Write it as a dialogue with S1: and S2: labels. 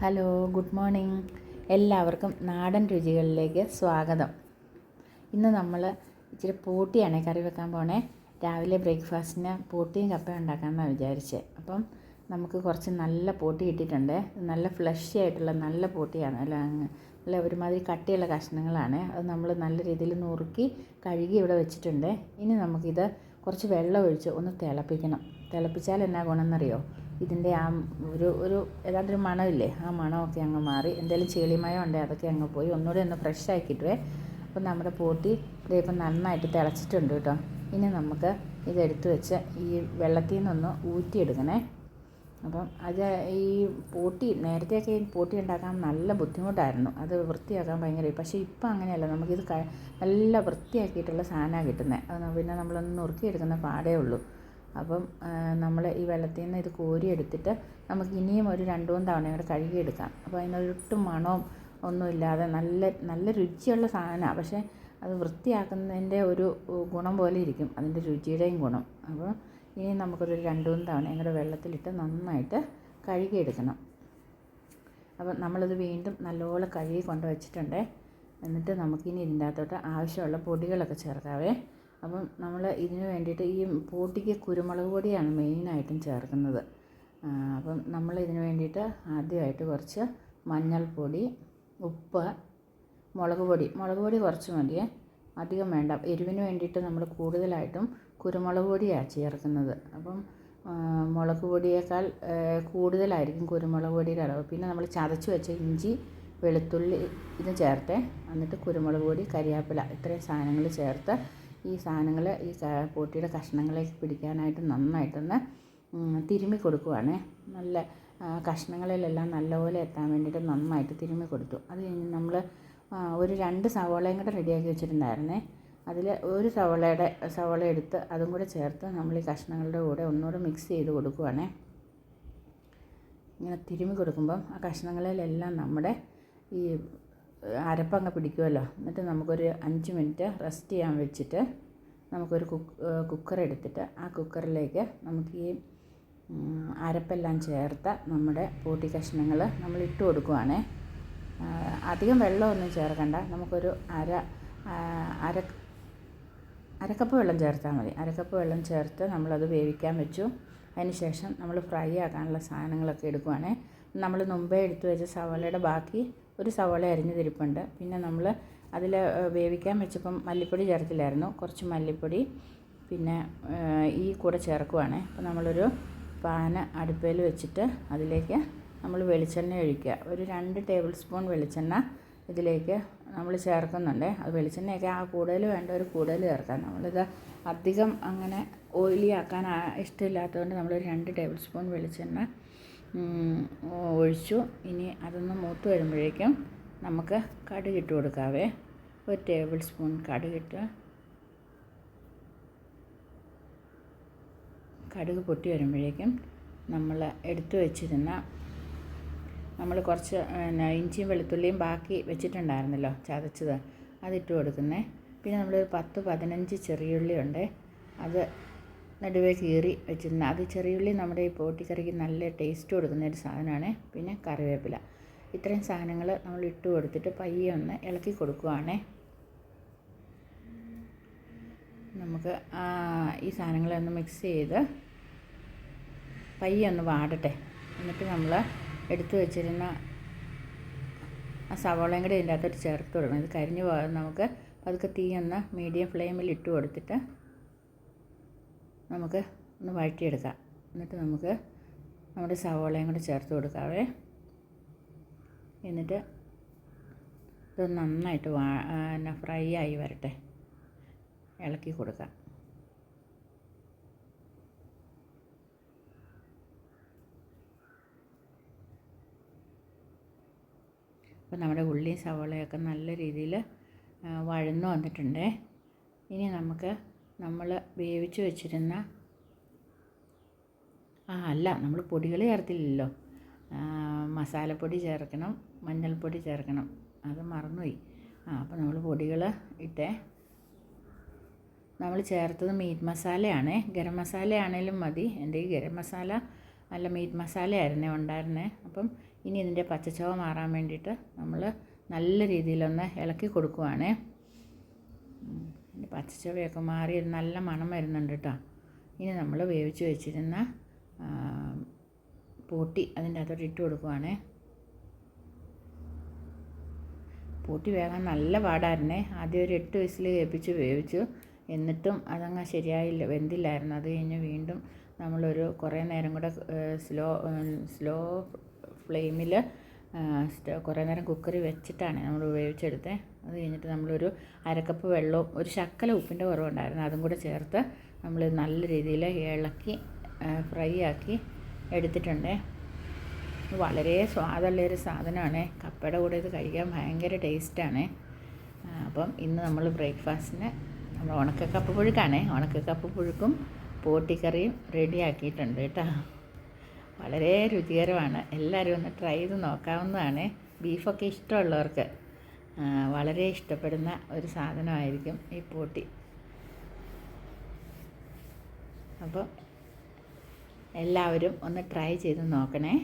S1: Hello good morning. എല്ലാവർക്കും നാടൻ രുചികളിലേക്ക് സ്വാഗതം. ഇന്ന് നമ്മൾ ഇച്ചിരി പൂട്ടിയാണ് കറി വെക്കാൻ പോണേ. രാവിലെ ബ്രേക്ക്ഫാസ്റ്റിന് പൂട്ടിയും കപ്പയും ഉണ്ടാക്കാമെന്നാണ് വിചാരിച്ചത് അപ്പം നമുക്ക് കുറച്ച് നല്ല പൂട്ടി കിട്ടിയിട്ടുണ്ട്. നല്ല ഫ്ലഷി ആയിട്ടുള്ള നല്ല പൂട്ടിയാണ് അല്ല? അല്ല ഒരുമാതിരി കട്ടിയുള്ള കഷ്ണങ്ങളാണ്. അത് നമ്മൾ നല്ല രീതിയിൽ നുറുക്കി കഴുകി ഇവിടെ വെച്ചിട്ടുണ്ട്. ഇനി നമുക്കിത് കുറച്ച് വെള്ളം ഒഴിച്ച് ഒന്ന് തിളപ്പിക്കണം. തിളപ്പിച്ചാൽ എന്നാ ഗുണമെന്നറിയോ? ഇതിന്റെ ആ ഒരു ഒരു ഏതാണ്ടൊരു മണമില്ലേ? ആ മണമൊക്കെ അങ്ങ് മാറി. എന്തെങ്കിലും ചെളിമയം ഉണ്ടെങ്കിൽ അതൊക്കെ അങ്ങ് പോയി. ഒന്നുകൂടി ഒന്ന് ഫ്രഷ് ആക്കിയിട്ടുവേ അപ്പം നമ്മുടെ പോട്ടി ഇപ്പം നന്നായിട്ട് തിളച്ചിട്ടുണ്ട് കേട്ടോ. ഇനി നമുക്ക് ഇതെടുത്ത് വെച്ച് ഈ വെള്ളത്തിൽ നിന്നൊന്ന് ഊറ്റിയെടുക്കണേ. അപ്പം അത് ഈ പോട്ടി നേരത്തെയൊക്കെ പോട്ടി ഉണ്ടാക്കാൻ നല്ല ബുദ്ധിമുട്ടായിരുന്നു. അത് വൃത്തിയാക്കാൻ ഭയങ്കര പക്ഷേ ഇപ്പം അങ്ങനെയല്ല. നമുക്കിത് നല്ല വൃത്തിയാക്കിയിട്ടുള്ള സാധനമാണ് കിട്ടുന്നത് അത് പിന്നെ നമ്മളൊന്ന് നുറുക്കിയെടുക്കുന്ന പാടേ ഉള്ളൂ. അപ്പം നമ്മൾ ഈ വെള്ളത്തിൽ നിന്ന് ഇത് കോരിയെടുത്തിട്ട് നമുക്ക് ഇനിയും ഒരു രണ്ട് മൂന്ന് തവണ കൂടെ കഴുകിയെടുക്കാം. അപ്പോൾ അതിനൊട്ടും മണവും ഒന്നുമില്ലാതെ നല്ല നല്ല രുചിയുള്ള സാധനമാണ് പക്ഷേ അത് വൃത്തിയാക്കുന്നതിന്റെ ഒരു ഗുണം പോലെ ഇരിക്കും. അതിന്റെ രുചിയുടെയും ഗുണം. അപ്പോൾ ഇനി നമുക്കൊരു രണ്ട് മൂന്ന് തവണ കൂടെ വെള്ളത്തിലിട്ട് നന്നായിട്ട് കഴുകിയെടുക്കണം. അപ്പം നമ്മളത് വീണ്ടും നല്ലപോലെ കഴുകി കൊണ്ട് വെച്ചിട്ടുണ്ട് എന്നിട്ട് നമുക്കിനി ഇതിന്റെ അകത്തോട്ട് ആവശ്യമുള്ള പൊടികളൊക്കെ ചേർക്കാവേ. അപ്പം നമ്മൾ ഇതിന് വേണ്ടിയിട്ട് ഈ പൂട്ടിക്ക് കുരുമുളക് പൊടിയാണ് മെയിനായിട്ടും ചേർക്കുന്നത്. അപ്പം നമ്മൾ ഇതിന് വേണ്ടിയിട്ട് ആദ്യമായിട്ട് കുറച്ച് മഞ്ഞൾപ്പൊടി ഉപ്പ് മുളക് പൊടി. മുളക് പൊടി കുറച്ച് മതിയേ. അധികം വേണ്ട. എരിവിന് വേണ്ടിയിട്ട് നമ്മൾ കൂടുതലായിട്ടും കുരുമുളക് പൊടിയാണ് ചേർക്കുന്നത്. അപ്പം മുളക് പൊടിയേക്കാൾ കൂടുതലായിരിക്കും കുരുമുളക് പൊടിയുടെ അളവ്. പിന്നെ നമ്മൾ ചതച്ച് വെച്ച ഇഞ്ചി വെളുത്തുള്ളി ഇത് ചേർത്ത് എന്നിട്ട് കുരുമുളക് പൊടി കരിയാപ്പില ഇത്രയും സാധനങ്ങൾ ചേർത്ത് ഈ സാധനങ്ങൾ ഈ പൊട്ടിയുടെ കഷ്ണങ്ങളേക്ക് പിടിക്കാനായിട്ട് നന്നായിട്ടൊന്ന് തിരുമ്മി കൊടുക്കുവാണ്. നല്ല കഷ്ണങ്ങളിലെല്ലാം നല്ലപോലെ എത്താൻ വേണ്ടിയിട്ട് നന്നായിട്ട് തിരുമ്മി കൊടുത്തു. അത് കഴിഞ്ഞ് നമ്മൾ ഒരു രണ്ട് സവോളയും കൂടെ റെഡിയാക്കി വെച്ചിട്ടുണ്ടായിരുന്നേ. അതിൽ ഒരു സവളയുടെ സവള എടുത്ത് അതും കൂടെ ചേർത്ത് നമ്മൾ ഈ കഷ്ണങ്ങളുടെ കൂടെ ഒന്നുകൂടെ മിക്സ് ചെയ്ത് കൊടുക്കുവാണേ. ഇങ്ങനെ തിരുമ്മി കൊടുക്കുമ്പം ആ കഷ്ണങ്ങളിലെല്ലാം നമ്മുടെ ഈ അരപ്പങ്ങ പിടിക്കുമല്ലോ എന്നിട്ട് നമുക്കൊരു അഞ്ച് മിനിറ്റ് റെസ്റ്റ് ചെയ്യാൻ വെച്ചിട്ട് നമുക്കൊരു കുക്ക് കുക്കർ എടുത്തിട്ട് ആ കുക്കറിലേക്ക് നമുക്ക് ഈ അരപ്പെല്ലാം ചേർത്ത നമ്മുടെ പൂട്ടി കഷ്ണങ്ങൾ നമ്മൾ ഇട്ട് കൊടുക്കുവാണേ. അധികം വെള്ളമൊന്നും ചേർക്കണ്ട. നമുക്കൊരു അര അര അരക്കപ്പ് വെള്ളം ചേർത്താൽ മതി. അരക്കപ്പ് വെള്ളം ചേർത്ത് നമ്മളത് വേവിക്കാൻ വെച്ചു. അതിന് ശേഷം നമ്മൾ ഫ്രൈ ആക്കാനുള്ള സാധനങ്ങളൊക്കെ എടുക്കുവാണേ. നമ്മൾ മുമ്പേ എടുത്തു വെച്ച സവാളയുടെ ബാക്കി ഒരു സവാള അരിഞ്ഞ് തിരിപ്പുണ്ട്. പിന്നെ നമ്മൾ അതിൽ വേവിക്കാൻ വെച്ചപ്പം മല്ലിപ്പൊടി ചേർത്തില്ലായിരുന്നു. കുറച്ച് മല്ലിപ്പൊടി പിന്നെ ഈ കൂടെ ചേർക്കുവാണേ. അപ്പോൾ നമ്മളൊരു പാന അടുപ്പയിൽ വെച്ചിട്ട് അതിലേക്ക് നമ്മൾ വെളിച്ചെണ്ണ ഒഴിക്കുക. ഒരു രണ്ട് ടേബിൾ സ്പൂൺ വെളിച്ചെണ്ണ ഇതിലേക്ക് നമ്മൾ ചേർക്കുന്നുണ്ട്. അത് വെളിച്ചെണ്ണയൊക്കെ ആ കൂടുതൽ വേണ്ടവർ കൂടുതൽ ചേർക്കാം. നമ്മളിത് അധികം അങ്ങനെ ഓയിലി ആക്കാൻ ഇഷ്ടമില്ലാത്തതുകൊണ്ട് നമ്മളൊരു രണ്ട് ടേബിൾ സ്പൂൺ വെളിച്ചെണ്ണ ഒഴിച്ചു. ഇനി അതൊന്ന് മൂത്ത് വരുമ്പോഴേക്കും നമുക്ക് കടുകിട്ട് കൊടുക്കാവേ. ഒരു ടേബിൾ സ്പൂൺ കടുകിട്ട്. കടുക് പൊട്ടി വരുമ്പോഴേക്കും നമ്മൾ എടുത്തു വെച്ചിരുന്ന നമ്മൾ കുറച്ച് പിന്നെ ഇഞ്ചിയും വെളുത്തുള്ളിയും ബാക്കി വെച്ചിട്ടുണ്ടായിരുന്നല്ലോ ചതച്ചത്. അതിട്ട് കൊടുക്കുന്നേ. പിന്നെ നമ്മളൊരു പത്ത് പതിനഞ്ച് ചെറിയുള്ളി ഉണ്ട്. അത് നടുവേ കീറി വെച്ചിരുന്ന അത് ചെറിയുള്ളി നമ്മുടെ ഈ പോട്ടിക്കറിക്ക് നല്ല ടേസ്റ്റ് കൊടുക്കുന്ന ഒരു സാധനമാണ്. പിന്നെ കറിവേപ്പില. ഇത്രയും സാധനങ്ങൾ നമ്മൾ ഇട്ട് കൊടുത്തിട്ട് പയ്യെ ഒന്ന് ഇളക്കി കൊടുക്കുവാണേ. നമുക്ക് ഈ സാധനങ്ങളൊന്ന് മിക്സ് ചെയ്ത് പയ്യെ ഒന്ന് വാടട്ടെ. എന്നിട്ട് നമ്മൾ എടുത്തു വെച്ചിരുന്ന ആ സവോളയും കൂടി ഇതിന്റെ അകത്തോട്ട് ചേർത്ത് കൊടുക്കണം. ഇത് കരിഞ്ഞു പോകാതെ നമുക്ക് പതുക്കെ തീ ഒന്ന് മീഡിയം ഫ്ലെയിമിൽ ഇട്ട് കൊടുത്തിട്ട് നമുക്ക് ഒന്ന് വഴറ്റിയെടുക്കാം. എന്നിട്ട് നമുക്ക് നമ്മുടെ സവോളയും കൂടി ചേർത്ത് കൊടുക്കാവേ എന്നിട്ട് ഇത് നന്നായിട്ട് വാ ഫ്രൈ ആയി വരട്ടെ. ഇളക്കി കൊടുക്കാം. അപ്പോൾ നമ്മുടെ ഉള്ളിയും സവോളയൊക്കെ നല്ല രീതിയിൽ വഴന്നു വന്നിട്ടുണ്ട്. ഇനി നമുക്ക് നമ്മൾ വേവിച്ച് വെച്ചിരുന്ന ആ അല്ല നമ്മൾ പൊടികൾ ചേർത്തില്ലല്ലോ. മസാലപ്പൊടി ചേർക്കണം മഞ്ഞൾപ്പൊടി ചേർക്കണം. അത് മറന്നുപോയി. ആ അപ്പോൾ നമ്മൾ പൊടികൾ ഇട്ടേ നമ്മൾ ചേർത്തത് മീറ്റ് മസാലയാണ്. ഗരം മസാല ആണെങ്കിലും മതി. എന്റെ ഈ ഗരം മസാല നല്ല മീറ്റ് മസാലയായിരുന്നേ ഉണ്ടായിരുന്നേ. അപ്പം ഇനി ഇതിന്റെ പച്ചച്ചവ മാറാൻ വേണ്ടിയിട്ട് നമ്മൾ നല്ല രീതിയിലൊന്ന് ഇളക്കി കൊടുക്കുവാണേ. പച്ചച്ചവയൊക്കെ മാറി നല്ല മണം വരുന്നുണ്ട് കേട്ടോ. ഇനി നമ്മൾ വേവിച്ച് വെച്ചിരുന്ന പൂട്ടി അതിന്റെ അകത്തോട്ട് ഇട്ട് കൊടുക്കുവാണേ. പൂട്ടി വേകാൻ നല്ല പാടായിരുന്നേ. ആദ്യം ഒരു എട്ട് വയസ്സിൽ കേൾപ്പിച്ച് വേവിച്ചു. എന്നിട്ടും അതങ്ങ് ശരിയായില്ല വെന്തില്ലായിരുന്നു. അത് കഴിഞ്ഞ് വീണ്ടും നമ്മളൊരു കുറേ നേരം കൂടെ സ്ലോ സ്ലോ ഫ്ലെയിമിൽ കുറേ നേരം കുക്കറി വെച്ചിട്ടാണ് നമ്മൾ വേവിച്ചെടുത്തത്. അത് കഴിഞ്ഞിട്ട് നമ്മളൊരു അരക്കപ്പ് വെള്ളവും ഒരു ശക്കല ഉപ്പിന്റെ കുറവുണ്ടായിരുന്നു. അതും കൂടെ ചേർത്ത് നമ്മൾ നല്ല രീതിയിൽ ഇളക്കി ഫ്രൈ ആക്കി എടുത്തിട്ടുണ്ടേ. വളരെ വളരെ സ്വാദുള്ളൊരു സാധനമാണ്. കപ്പയുടെ കൂടെ ഇത് കഴിക്കാൻ ഭയങ്കര ടേസ്റ്റാണ്. അപ്പം ഇന്ന് നമ്മൾ ബ്രേക്ക്ഫാസ്റ്റിന് നമ്മൾ ഉണക്കക്കപ്പ് പുഴുക്കാണേ. ഉണക്കക്കപ്പ് പുഴുക്കും പോട്ടിക്കറിയും റെഡി ആക്കിയിട്ടുണ്ട് കേട്ടോ. വളരെ രുചികരമാണ്. എല്ലാവരും ഒന്ന് ട്രൈ ചെയ്ത് നോക്കാവുന്നതാണ്. ബീഫൊക്കെ ഇഷ്ടമുള്ളവർക്ക് വളരെ ഇഷ്ടപ്പെടുന്ന ഒരു സാധനമായിരിക്കും ഈ പൂട്ടി. അപ്പോൾ എല്ലാവരും ഒന്ന് ട്രൈ ചെയ്ത് നോക്കണേ.